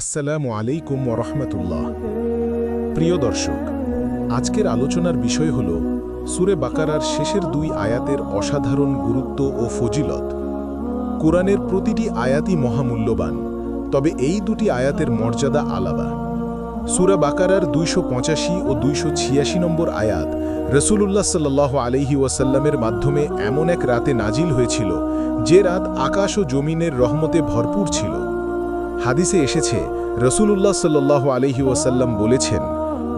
আসসালামু আলাইকুম ওরহমতুল্লাহ প্রিয় দর্শক, আজকের আলোচনার বিষয় হল সুরে বাকারার শেষের দুই আয়াতের অসাধারণ গুরুত্ব ও ফজিলত। কোরআনের প্রতিটি আয়াতই মহামূল্যবান, তবে এই দুটি আয়াতের মর্যাদা আলাদা। সুরা বাকারার দুইশো পঁচাশি ও দুইশো ছিয়াশি নম্বর আয়াত রসুলুল্লাহ সাল্লাহ আলহি ওয়াসাল্লামের মাধ্যমে এমন এক রাতে নাজিল হয়েছিল, যে রাত আকাশ ও জমিনের রহমতে ভরপুর ছিল। হাদিসে এসেছে, রসুলুল্লাহ সাল্লাহ আলহি ওয়াসাল্লাম বলেছেন,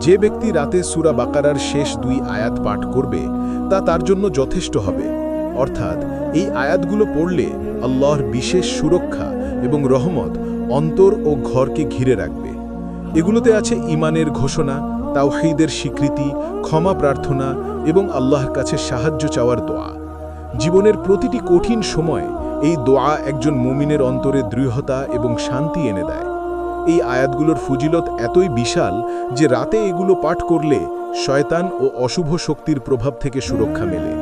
যে ব্যক্তি রাতে সুরা বাকারার শেষ দুই আয়াত পাঠ করবে, তা তার জন্য যথেষ্ট হবে। অর্থাৎ, এই আয়াতগুলো পড়লে আল্লাহর বিশেষ সুরক্ষা এবং রহমত অন্তর ও ঘরকে ঘিরে রাখবে। এগুলোতে আছে ইমানের ঘোষণা, তাওহিদের স্বীকৃতি, ক্ষমা প্রার্থনা এবং আল্লাহর কাছে সাহায্য চাওয়ার দোয়া। জীবনের প্রতিটি কঠিন সময় এই দোয়া একজন মুমিনের অন্তরে দৃঢ়তা এবং শান্তি এনে দেয়। এই আয়াতগুলোর ফজিলত এতই বিশাল যে রাতে এগুলো পাঠ করলে শয়তান ও অশুভ শক্তির প্রভাব থেকে সুরক্ষা মেলে।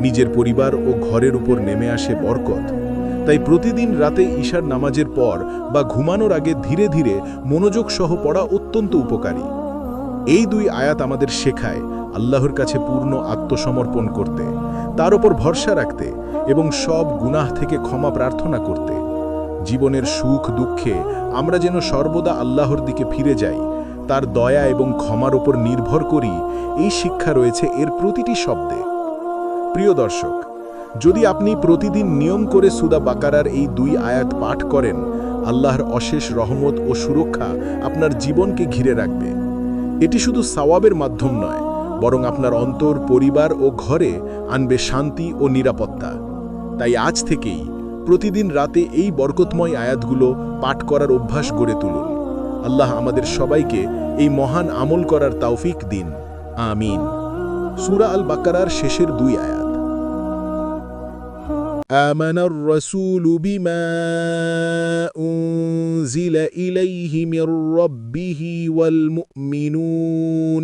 নিজের পরিবার ও ঘরের উপর নেমে আসে বরকত। তাই প্রতিদিন রাতে ঈশার নামাজের পর বা ঘুমানোর আগে ধীরে ধীরে মনোযোগ সহ পড়া অত্যন্ত উপকারী। এই দুই আয়াত আমাদের শেখায় আল্লাহর কাছে পূর্ণ আত্মসমর্পণ করতে। তার ওপর ভরসা রাখতে এবং সব গুনাহ থেকে ক্ষমা প্রার্থনা করতে। জীবনের সুখ দুঃখে আমরা যেন সর্বদা আল্লাহর দিকে ফিরে যাই, তার দয়া এবং ক্ষমার ওপর নির্ভর করি, এই শিক্ষা রয়েছে এর প্রতিটি শব্দে। প্রিয় দর্শক, যদি আপনি প্রতিদিন নিয়ম করে সুদা বাকারার এই দুই আয়াত পাঠ করেন, আল্লাহর অশেষ রহমত ও সুরক্ষা আপনার জীবনকে ঘিরে রাখবে। এটি শুধু সাওয়াবের মাধ্যম নয় বরং আপনার অন্তর পরিবার ও ঘরে আনবে শান্তি ও নিরাপত্তা তাই আজ থেকেই প্রতিদিন রাতে এই বরকতময় আয়াতগুলো পাঠ করার অভ্যাস গড়ে তুলুন আল্লাহ আমাদের সবাইকে এই মহান আমল করার তৌফিক দিন আমিন সুরা আল বাকারার শেষের দুই আয়াত آمن الرسول بما أنزل إليه من ربه والمؤمنون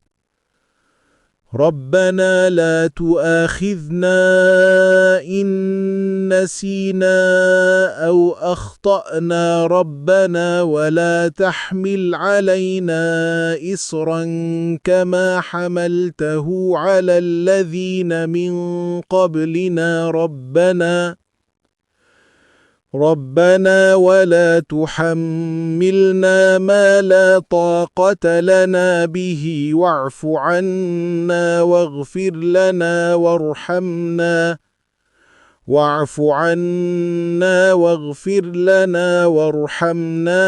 ربنا لا تؤاخذنا إن نسينا أو أخطأنا ربنا ولا تحمل علينا إصرا كما حملته على الذين من قبلنا ربنا ربنا ولا تحملنا ما لا طاقة لنا به واعف عنا واغفر لنا وارحمنا واعف عنا واغفر لنا وارحمنا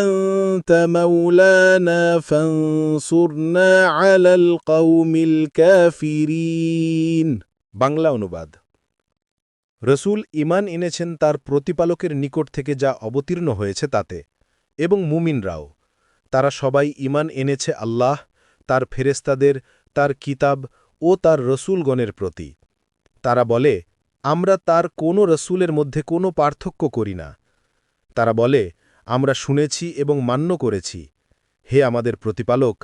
أنت مولانا فانصرنا على القوم الكافرين বাংলা অনুবাদ রসুল ইমান এনেছেন তার প্রতিপালকের নিকট থেকে যা অবতীর্ণ হয়েছে তাতে, এবং মুমিনরাও। তারা সবাই ইমান এনেছে আল্লাহ, তার ফেরেস্তাদের তার কিতাব ও তার রসুলগণের প্রতি। তারা বলে, আমরা তার কোনো রসুলের মধ্যে কোনো পার্থক্য করি না। তারা বলে, আমরা শুনেছি এবং মান্য করেছি। হে আমাদের প্রতিপালক,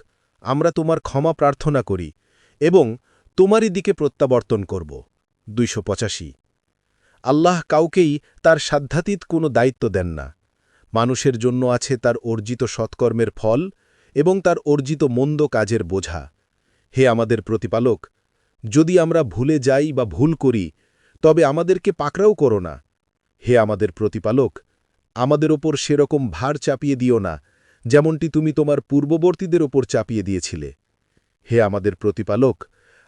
আমরা তোমার ক্ষমা প্রার্থনা করি এবং তোমারই দিকে প্রত্যাবর্তন করব। দুইশো পঁচাশি। আল্লাহ কাউকেই তার সাধ্যাতীত কোনো দায়িত্ব দেন না। মানুষের জন্য আছে তার অর্জিত সৎকর্মের ফল এবং তার অর্জিত মন্দ কাজের বোঝা। হে আমাদের প্রতিপালক, যদি আমরা ভুলে যাই বা ভুল করি, তবে আমাদেরকে পাকড়াও করো না। হে আমাদের প্রতিপালক, আমাদের ওপর সেরকম ভার চাপিয়ে দিও না, যেমনটি তুমি তোমার পূর্ববর্তীদের ওপর চাপিয়ে দিয়েছিলে। হে আমাদের প্রতিপালক,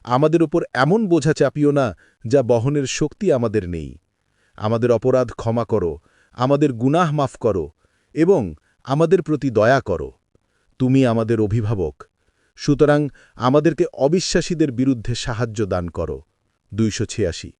আমাদের ওপর এমন বোঝা চাপিও না যা বহনের শক্তি আমাদের নেই। আমাদের অপরাধ ক্ষমা করো, আমাদের গুনাহ মাফ করো এবং আমাদের প্রতি দয়া করো। তুমি আমাদের অভিভাবক। সুতরাং আমাদেরকে অবিশ্বাসীদের বিরুদ্ধে সাহায্য দান করো। দুইশো ছিয়াশি